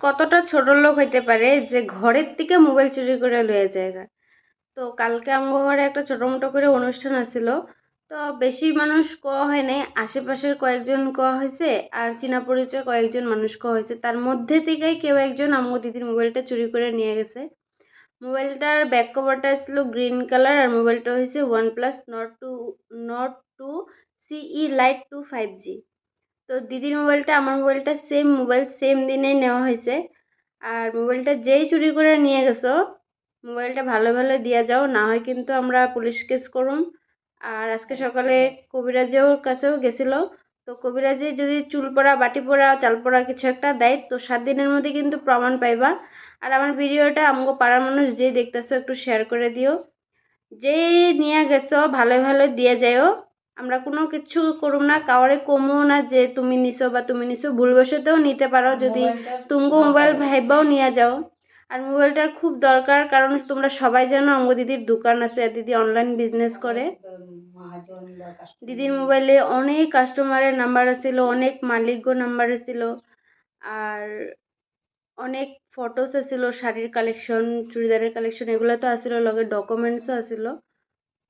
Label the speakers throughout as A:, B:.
A: কতটা ছোট লোক হইতে পারে যে ঘরের থেকে মোবাইল চুরি করে লয়ে জায়গা তো কালকে আমগো ঘরে একটা ছোটো মোটো করে অনুষ্ঠান আছিল, তো বেশি মানুষ কোয়া হয় নাই, আশেপাশের কয়েকজন কোয়া হয়েছে আর চীনা পরিচয় কয়েকজন মানুষ কোয়া হয়েছে তার মধ্যে থেকেই কেউ একজন আমগো দিদির মোবাইলটা চুরি করে নিয়ে গেছে। মোবাইলটার ব্যাক কভারটা ছিল গ্রিন কালার আর মোবাইলটা হয়েছে OnePlus Nord two Nord two CE Lite two five G তো দিদির মোবাইলটা, আমার মোবাইলটা সেম মোবাইল সেম দিনেই নেওয়া হয়েছে। আর মোবাইলটা যেই চুরি করে নিয়ে গেছো, মোবাইলটা ভালো ভালো দিয়ে যাও, না হয় কিন্তু আমরা পুলিশ কেস করুম। আর আজকে সকালে কবিরাজের কাছেও গেছিল। তো কবিরাজে যদি চুল পড়া, বাটি পড়া, চাল পড়া কিছু একটা দেয়, তো সাত দিনের মধ্যে কিন্তু প্রমাণ পাইবা। আর আমার ভিডিওটা আমাকে পাড়ার মানুষ যেই দেখতেছো, একটু শেয়ার করে দিও। যেই নিয়ে গেছো, ভালো ভালো দিয়ে যাইও। আমরা কোনো কিছু করুম না কাউরে কমও না যে তুমি নিছো বা তুমি নিছো ভুলবশতেও নিতে পারো যদি তুমগো মোবাইল ভাইবাও নিয়ে যাও। আর মোবাইলটার খুব দরকার কারণ তোমরা সবাই জানো অঙ্গ দিদির দোকান আছে আর দিদি অনলাইন বিজনেস করে। দিদির মোবাইলে অনেক কাস্টমারের নাম্বার আছিল অনেক মালিকগো নাম্বার আছিল আর অনেক ফটোস আছিল শাড়ির কালেকশন চুড়িদারের কালেকশন এগুলো তো আসিল লগে ডকুমেন্টসও আসিল।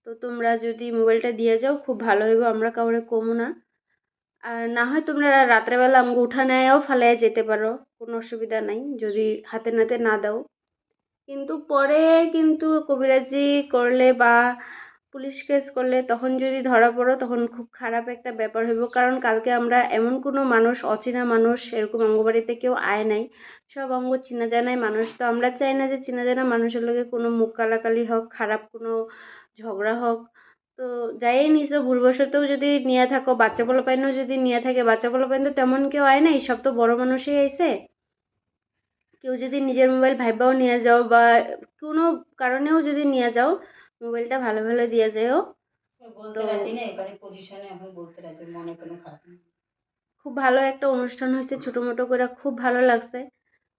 A: তো তোমরা যদি মোবাইলটা দিয়ে যাও, খুব ভালো হইব, আমরা কাউরে কমু না। আর না হয় তোমরা রাত্রেবেলা আমাকে উঠানেও ফালাই যেতে পারো, কোনো অসুবিধা নাই, যদি হাতে নাতে না দাও। কিন্তু পরে কিন্তু কবিরাজি করলে বা পুলিশ কেস করলে তখন যদি ধরা পড়ো, তখন খুব খারাপ একটা ব্যাপার হইব। কারণ কালকে আমরা এমন কোনো মানুষ, অচেনা মানুষ, এরকম অঙ্গ বাড়িতে কেউ আয় নাই। সব অঙ্গ চেনা জানাই মানুষ। তো আমরা চাই না যে চেনা জানা মানুষের লগে কোনো মুখ কালাকালি হোক, খারাপ কোনো ঝগড়া হোক। তো যাই নিছো ভুলবশতও যদি নিয়ে থাকো বাচ্চা পোলা পাইনও যদি নিয়ে থাকে বাচ্চা পোলা পাইন তো তেমন কেউ আয় নাই সব তো বড় মানুষই আইছে। কেউ যদি নিজের মোবাইল ভাইবাও নিয়ে যাও বা কোনো কারণেও যদি নিয়ে যাও মোবাইলটা ভালো ভালো দিয়ে যাও। খুব ভালো একটা অনুষ্ঠান হয়েছে ছোটো মোটো করে খুব ভালো লাগছে।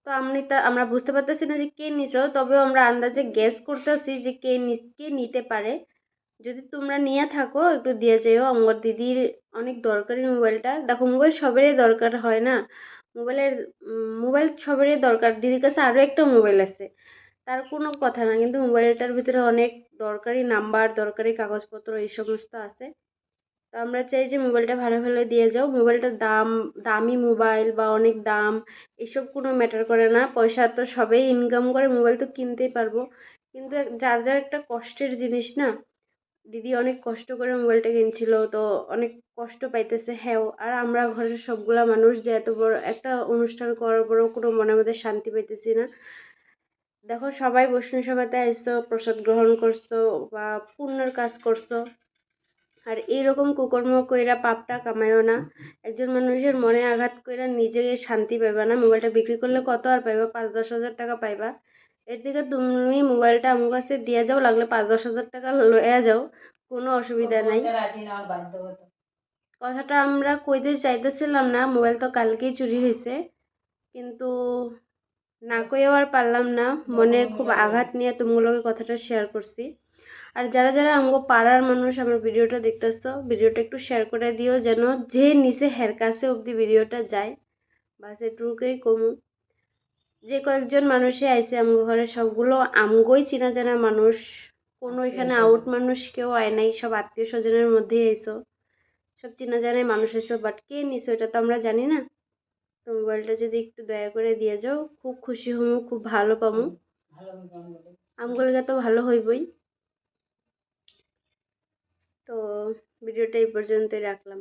A: তো আমি তা, আমরা বুঝতে পারতেছি না যে কে নিছো, তবেও আমরা আন্দাজে গেস করতেছি যে কে কে নিতে পারে। যদি তোমরা নিয়ে থাকো, একটু দিয়ে যেও। আমার দিদির অনেক দরকারি মোবাইলটা। দেখো, মোবাইল সবেরই দরকার, হয় না? মোবাইলের মোবাইল সবেরই দরকার। দিদির কাছে আরও একটা মোবাইল আছে। তার কোনো কথা না, কিন্তু মোবাইলটার ভিতরে অনেক দরকারি নাম্বার, দরকারি কাগজপত্র, এই সমস্ত আছে। তো আমরা চাই যে মোবাইলটা ভালো ভালো দিয়ে যাও। মোবাইলটার দাম, দামি মোবাইল বা অনেক দাম, এসব কোনো ম্যাটার করে না। পয়সা তো সবাই ইনকাম করে, মোবাইল তো কিনতেই পারব। কিন্তু যার যার একটা কষ্টের জিনিস না, দিদি অনেক কষ্ট করে মোবাইলটা কিনছিল, তো অনেক কষ্ট পাইতেছে হ্যাঁ আর আমরা ঘরের সবগুলা মানুষ যে এত বড় একটা অনুষ্ঠান করার পরেও কোনো মনে মধ্যে শান্তি পাইতেছি না। দেখো, সবাই বৈষ্ণব সভাতে আইসো, প্রসাদ গ্রহণ করছ বা পুণ্যের কাজ করছ। আর এইরকম কুকর্ম কইরা পাপটা কামাইও না। একজন মানুষের মনে আঘাত কইরা নিজে শান্তি পাইবা না। মোবাইলটা বিক্রি করলে কত আর পাইবা? পাঁচ দশ হাজার টাকা পাইবা। এর থেকে তুমি মোবাইলটা আমার কাছে দিয়ে যাও লাগলে পাঁচ দশ হাজার টাকা লইয়া যাও। কোনো অসুবিধা নাই। কথাটা আমরা কইতে চাইতেছিলাম না মোবাইল তো কালকেই চুরি হয়েছে কিন্তু না কইও আর পারলাম না। মনে খুব আঘাত নিয়ে তোমাগুলোকে কথাটা শেয়ার করছি। আর যারা যারা আমগো পাড়ার মানুষ আমার ভিডিওটা দেখতেছো ভিডিওটা একটু শেয়ার করে দিও যেন যে নিচে হের কাছে অবধি ভিডিওটা যায়। বাস এটুকুই কমু। যে কয়েকজন মানুষে আইছে আমগো ঘরে সবগুলো আমগোই চেনা জানা মানুষ। কোনো এখানে আউট মানুষ কেউ আয় নাই সব আত্মীয় স্বজনের মধ্যেই আইসো সব চেনা জানাই মানুষ এসো বাট কে নিছো এটা তো আমরা জানি না। তো মোবাইলটা যদি একটু দয়া করে দিয়ে যাও খুব খুশি হমু খুব ভালো পামু। আমগুলোকে তো ভালো হইবই। তো ভিডিওটা এই পর্যন্তই রাখলাম।